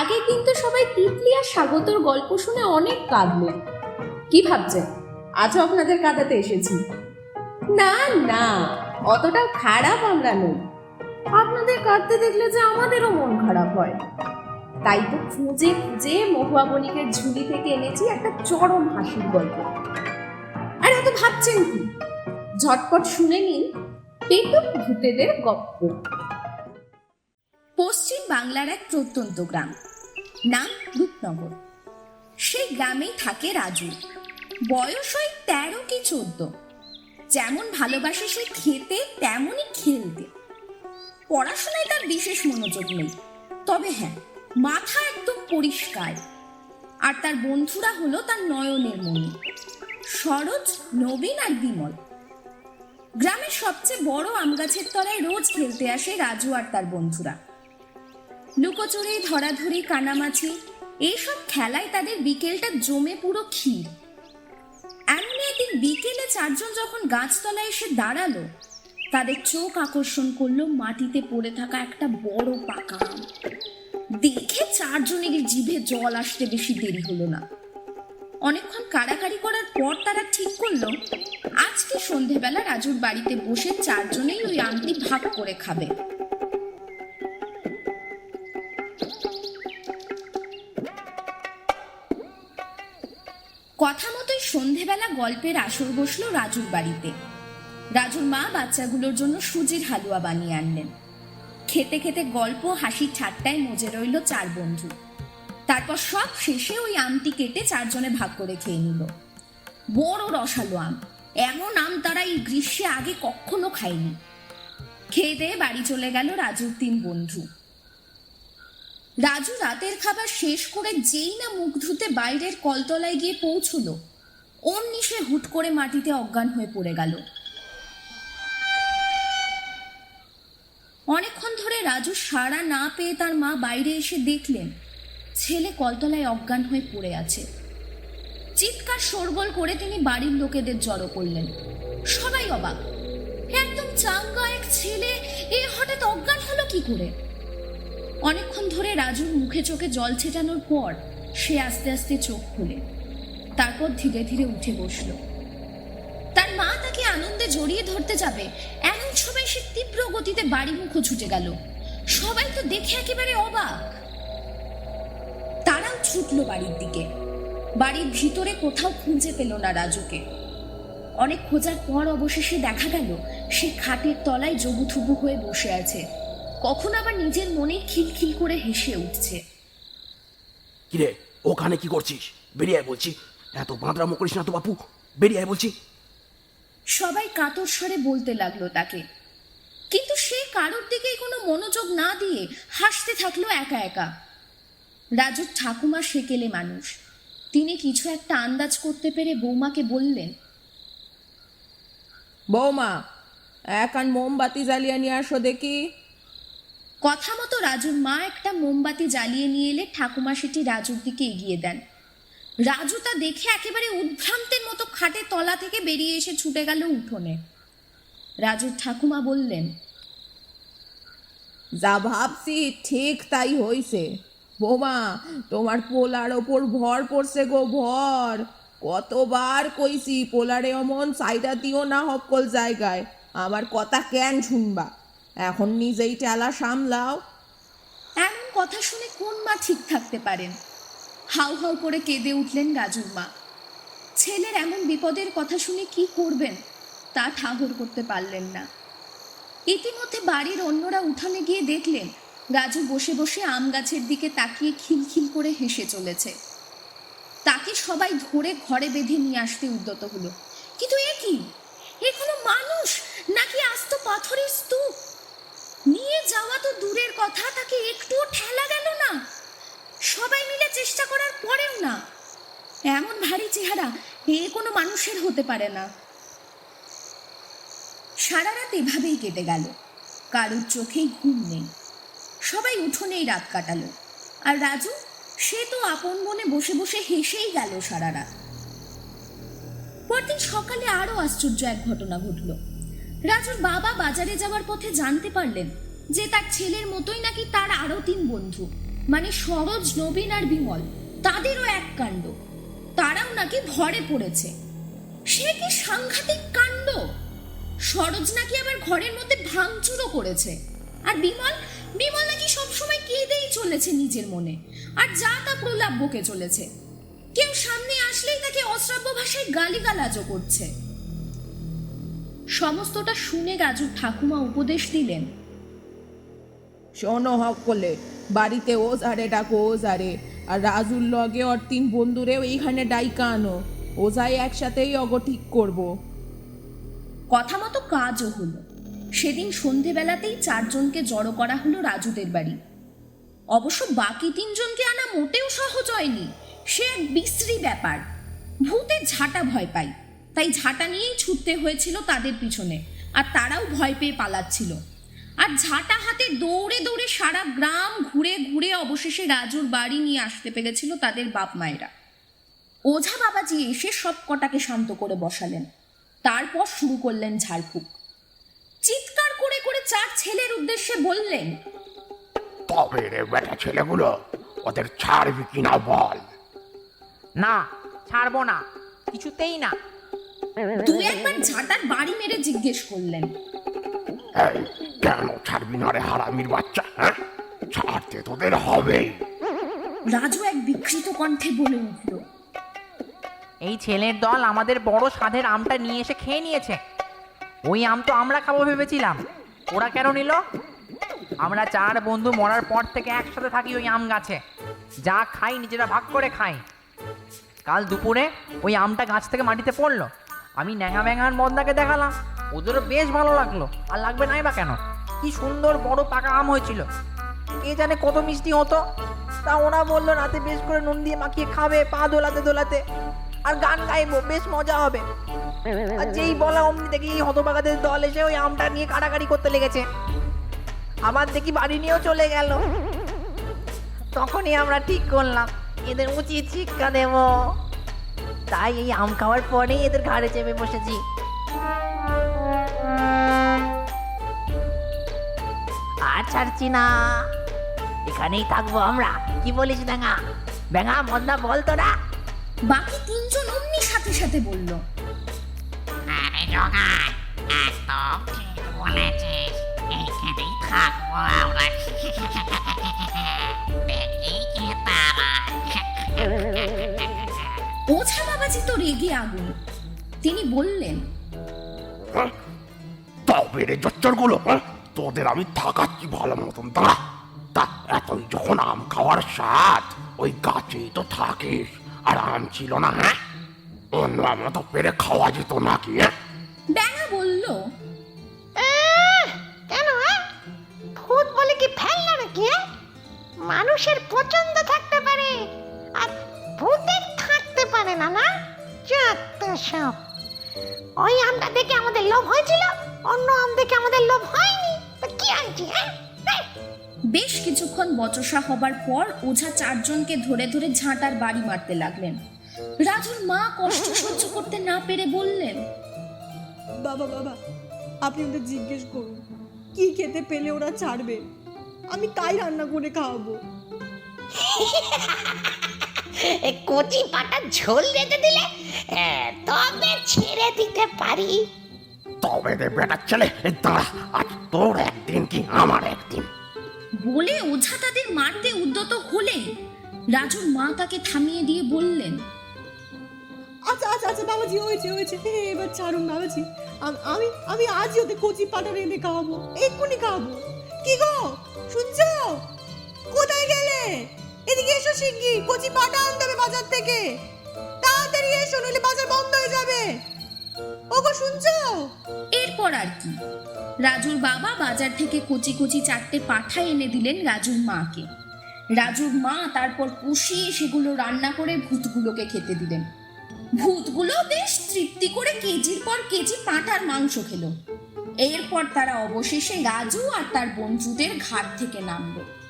আগের দিন তো সবাই তিতলি আর স্বাগতর গল্প শুনে অনেক কাঁদলেন কি ভাবছেন আজও আপনাদের কাঁদাতে এসেছি। না না অতটাও খারাপ আমরা নই। আপনাদের কাঁদতে দেখলে যে আমাদেরও মন খারাপ হয়। তাই তো খুঁজে খুঁজে মহুয়া বণিকের ঝুলি থেকে এনেছি একটা চরম হাসির গল্প। আর এত ভাবছেন কি? ঝটপট শুনে নিন, পেটুক ভূতেদের গপ্প। পশ্চিম বাংলার এক প্রত্যন্ত গ্রাম। নাম রূপনগর। সেই গ্রামেই থাকে রাজু। বয়স ওই তেরো কি চোদ্দ। যেমন ভালোবাসে সে খেতে, তেমনই খেলতে। পড়াশোনায় তার বিশেষ মনোযোগ নেই। তবে হ্যাঁ মাথা একদম পরিষ্কার। আর তার বন্ধুরা হলো তার নয়নের মনি সরোজ, নবীন আর বিমল। গ্রামের সবচেয়ে বড় আম গাছের তলায় রোজ খেলতে আসে রাজু আর তার বন্ধুরা। লুকোচুরি, ধরাধরি, কানামাছি, এইসব খেলায় তাদের বিকেলটা জমে পুরো ক্ষীর। এমন একদিন বিকেলে চারজন যখন গাছতলায় এসে দাঁড়াল, তাদের চোখ আকর্ষণ করল মাটিতে পড়ে থাকা একটা বড় পাকা আম। দেখে চারজনের জিভে জল আসতে বেশি দেরি হলো না। অনেকক্ষণ কাড়াকাড়ি করার পর তারা ঠিক করল, আজকে সন্ধেবেলা রাজুর বাড়িতে বসে চারজনেই ওই আমটি ভাগ করে খাবে। কথা মতোই সন্ধেবেলা গল্পের আসর বসল রাজুর বাড়িতে। রাজুর মা বাচ্চাগুলোর জন্য সুজির হালুয়া বানিয়ে আনলেন। খেতে খেতে গল্প হাসি ঠাট্টায় মজে রইল চার বন্ধু। তারপর সব শেষে ওই আমটি কেটে চারজনে ভাগ করে খেয়ে নিল। বড় রসালো আম। এমন আম তারা এই গ্রীষ্মে আগে কখনো খায়নি। খেয়ে বাড়ি চলে গেল রাজুর তিন বন্ধু। রাজু রাতের খাবার শেষ করে যেই না মুখ ধুতে বাইরের কলতলায় গিয়ে পৌঁছলো অমনি সে হুট করে মাটিতে অজ্ঞান হয়ে পড়ে গেল। অনেকক্ষণ ধরে রাজু সাড়া না পেয়ে তার মা বাইরে এসে দেখলেন, ছেলে কলতলায় অজ্ঞান হয়ে পড়ে আছে। চিৎকার শোরগোল করে তিনি বাড়ির লোকেদের জড়ো করলেন। সবাই অবাক। একদম চাঙ্গা এক ছেলে, এ হঠাৎ অজ্ঞান হলো কি করে? অনেকক্ষণ ধরে রাজুর মুখে চোখে জল ছেটানোর পর সে আস্তে আস্তে চোখ খুলে, তারপর ধীরে ধীরে উঠে বসল। তার মা তাকে আনন্দে জড়িয়ে ধরতে যাবে, এমন সময় সে তীব্র গতিতে বাড়ি মুখো ছুটে গেল। সবাই তো দেখে একেবারে অবাক। তারাও ছুটলো বাড়ির দিকে। বাড়ির ভিতরে কোথাও খুঁজে পেল না রাজুকে। অনেক খোঁজার পর অবশেষে দেখা গেল, সে খাটের তলায় জবুথুবু হয়ে বসে আছে। কখন আবার নিজের মনে খিলখিল করে হেসে উঠছে। কিরে ওখানে কি করছিস? বেরিয়ে আয় বলছি। এত বাঁদরামো করিস না তো বাপু বেরিয়ে আয় বলছি। সবাই কাতর স্বরে বলতে লাগল তাকে। কিন্তু সে কারোর দিকে কোনো মনোযোগ না দিয়ে হাসতে থাকল একা একা। রাজুর ঠাকুমা সেকেলে মানুষ। তিনি কিছু একটা আন্দাজ করতে পেরে বৌমাকে বললেন বৌমা একান মোমবাতি জ্বালিয়ে নিয়ে আসো দেখি। কথা মতো রাজুর মা একটা মোমবাতি জ্বালিয়ে নিয়ে এলে ঠাকুমা সেটি রাজুর দিকে এগিয়ে দেন। রাজু তা দেখে একেবারে উদ্ভ্রান্তের মতো খাটে তলা থেকে বেরিয়ে এসে ছুটে গেল উঠোনে। রাজুর ঠাকুমা বললেন, যা ভাবছি ঠিক তাই হইছে। বোমা, তোমার পোলার ওপর ভর পড়ছে গো ভর। কতবার কইছি পোলারে অমন সাইডা দিও না হকল জায়গায়। আমার কথা কেন শুনবা? এখন নিজেই টেলা সামলাও। এমন কথা শুনে কোন মা ঠিক থাকতে পারেন? হাউ হাউ করে কেঁদে উঠলেন রাজুর মা। ছেলের এমন বিপদের কথা শুনে কি করবেন তা ঠাহর করতে পারলেন না। ইতিমধ্যে বাড়ির অন্যরা উঠানে গিয়ে দেখলেন রাজু বসে বসে আম গাছের দিকে তাকিয়ে খিলখিল করে হেসে চলেছে। তাকে সবাই ধরে ঘরে বেঁধে নিয়ে আসতে উদ্যত হলো। কিন্তু এ কি? এ কোনো মানুষ? নাকি আস্ত পাথরের স্তূপ? নিয়ে যাওয়া তো দূরের কথা, তাকে একটুও ঠেলা গেল না। সবাই মিলে চেষ্টা করার পরেও না। এমন ভারী চেহারা এ কোনো মানুষের হতে পারে না। সারা রাত এভাবেই কেটে গেল। কারোর চোখেই ঘুম নেই। সবাই উঠোনেই রাত কাটালো। আর রাজু, সে তো আপন মনে বসে বসে হেসেই গেল সারা রাত। পরদিন সকালে আরও আশ্চর্য এক ঘটনা ঘটল। রাজুর বাবা বাজারে যাওয়ার পথে জানতে পারলেন যে তার ছেলের মতোই নাকি তার আরও তিন বন্ধু মানে সরোজ নবীন আর বিমল, তাদেরও এক কাণ্ড। তারাও নাকি ঘরে পড়েছে। সে কি সাংঘাতিক কাণ্ড? সরোজ নাকি আবার ঘরের মধ্যে ভাঙচুরও করেছে। আর বিমল বিমল নাকি সবসময় কেঁদেই চলেছে নিজের মনে, আর যা তা প্রলাপ বকে চলেছে। কেউ সামনে আসলেই তাকে অশ্রাব্য ভাষায় গালিগালাজও করছে। সমস্তটা শুনে গাজুর ঠাকুমা উপদেশ দিলেন। শোনো হকলে বাড়িতে ও জারে ডাকো ও জারে আর রাজুর লগে ওর তিন বন্ধুরেও এইখানে ডাইকা আনো ওজাই একসাথেই অগ ঠিক করব। কথা মতো কাজও হলো। সেদিন সন্ধেবেলাতেই চারজনকে জড়ো করা হলো রাজুদের বাড়ি। অবশ্য বাকি তিনজনকে আনা মোটেও সহজ হয়নি। সে এক বিশ্রী ব্যাপার। ভূতের ঝাঁটা ভয় পাই তাই ঝাঁটা নিয়েই ছুটতে হয়েছিল তাদের পিছনে আর তারাও ভয় পেয়ে পালাচ্ছিল। আর ঝাঁটা হাতে দৌড়ে দৌড়ে সারা গ্রাম ঘুরে ঘুরে অবশেষে রাজুর বাড়ি নিয়ে আসতে পেরেছিল তাদের বাপ মায়েরা। ওঝা বাবাজি এসে সব কটাকে শান্ত করে বসালেন। তারপর শুরু করলেন ঝাড়ফুঁক। চিৎকার করে করে চার ছেলের উদ্দেশ্যে বললেন তবে রে বেটা ছেলেগুলো ওদের ছাড়বি কিনা বল? না ছাড়বো না কিছুতেই না। তুই একবার ঝাঁটার বাড়ি মেরে জিজ্ঞেস করলেন। এই কেন ছাড়বি না রে হারামির বাচ্চা হ্যাঁ? ছাড়তে তোদের হবেই। রাজু এক বিকৃত কণ্ঠে বলে উঠল এই ছেলের দল আমাদের বড় স্বাদের আমটা নিয়ে এসে খেয়ে নিয়েছে। ওই আম তো আমরা খাব ভেবেছিলাম। ওরা কেন নিল? আমরা চার বন্ধু মরার পর থেকে একসাথে থাকি ওই আম গাছে। যা খাই নিজেরা ভাগ করে খাই। কাল দুপুরে ওই আমটা গাছ থেকে মাটিতে পড়ল। আমি ন্যাঙা ব্যাঙার মন্দাকে দেখালাম। ওদেরও বেশ ভালো লাগল। আর লাগবে নাই বা কেন? কি সুন্দর বড় পাকা আম হয়েছিল। কে জানে কত মিষ্টি হতো? তা ওরা বলল, রাতে বেশ করে নুন দিয়ে মাখিয়ে খাবে, পা দোলাতে দোলাতে। আর গান গাইবো, বেশ মজা হবে। আর যেই বলা অমনি দেখি হতবাগাদের দল এসে ওই আমটা নিয়ে কাটাকাটি করতে লেগেছে। আবার দেখি বাড়ি নিয়েও চলে গেল। তখনই আমরা ঠিক করলাম, এদের উচিত শিক্ষা দেব। তাই এই আম খাওয়ার পরেই এদের ঘাড়ে চেপে বসেছি। আর ছাড়ছি না। এখানেই থাকব আমরা। কি বলিস ব্যাঙা? ব্যাঙা মন্দা বল তোরা। বাকি তিনজন অমনি সাথে সাথে বলল আরে একদম ঠিক বলেছিস? এইখানেই থাকব আমরা। দেখি কে তারা বাবাজি তো রেগে আগুন। তিনি বললেন হ্যাঁ? তবে রে জচ্চরগুলো হ্যাঁ? তোদের আমি থাকাচ্ছি ভালো মতন। দাঁড়া। তা এতই যখন আম খাওয়ার স্বাদ ওই গাছেই তো থাকিস। আর আম ছিল না হ্যাঁ? অন্য আমরা তো পেরে খাওয়া যেত নাকি হ্যাঁ? ব্যাঙা বলল কেন ভূত বলে কি ফেলনা নাকি হ্যাঁ? মানুষের পছন্দ থাকতে পারে। আর ভূতের পারে না না যত সব। ওই আমটা দেখে আমাদের লোভ হয়েছিল অন্য আম দেখে আমাদের লোভ হয়নি। তা কি আনছি হ্যাঁ? বেশ কিছুক্ষণ বচসা হবার পর ওঝা চারজনকে ধরে ধরে ঝাঁটার বাড়ি মারতে লাগলেন। রাজুর মা কষ্ট সহ্য করতে না পেরে বললেন বাবা বাবা আপনি ওদের জিজ্ঞেস করুন কি খেতে পেলে ওরা ছাড়বে? আমি তাই রান্না করে খাওয়াবো। কচি পাটা ঝোল রেখে দিলে তবে ছেড়ে দিতে পারি। তবে রে বেটার ছেলে দাঁড়া আজ তোর একদিন কি আমার একদিন? বলে ওঝা তাদের মারতে উদ্যত হলেই রাজুর মা তাকে থামিয়ে দিয়ে বললেন আচ্ছা আচ্ছা আচ্ছা বাবাজি হয়েছে হয়েছে হে, এবার ছাড়ুন বাবাজি। আমি আমি আজই ওদের কচি পাটা রেঁধে খাওয়াবো এক্ষুনি খাওয়াবো। কি গো শুনছো? কোথায় গেলে? এদিকে এসো শিগগির কচি পাটা আনতে হবে বাজার থেকে। তাড়াতাড়ি এসো, নইলে বাজার বন্ধ হয়ে যাবে। ওগো, শুনছো? এরপর আর কি। রাজুর বাবা বাজার থেকে কচি কচি চারটে পাঠা এনে দিলেন রাজুর মাকে। রাজুর মা তারপর কষিয়ে সেগুলো রান্না করে ভূতগুলোকে খেতে দিলেন। ভূতগুলো বেশ তৃপ্তি করে কেজির পর কেজি পাঁঠার মাংস খেলো। এরপর তারা অবশেষে রাজু আর তার বন্ধুদের ঘাট থেকে নামলো।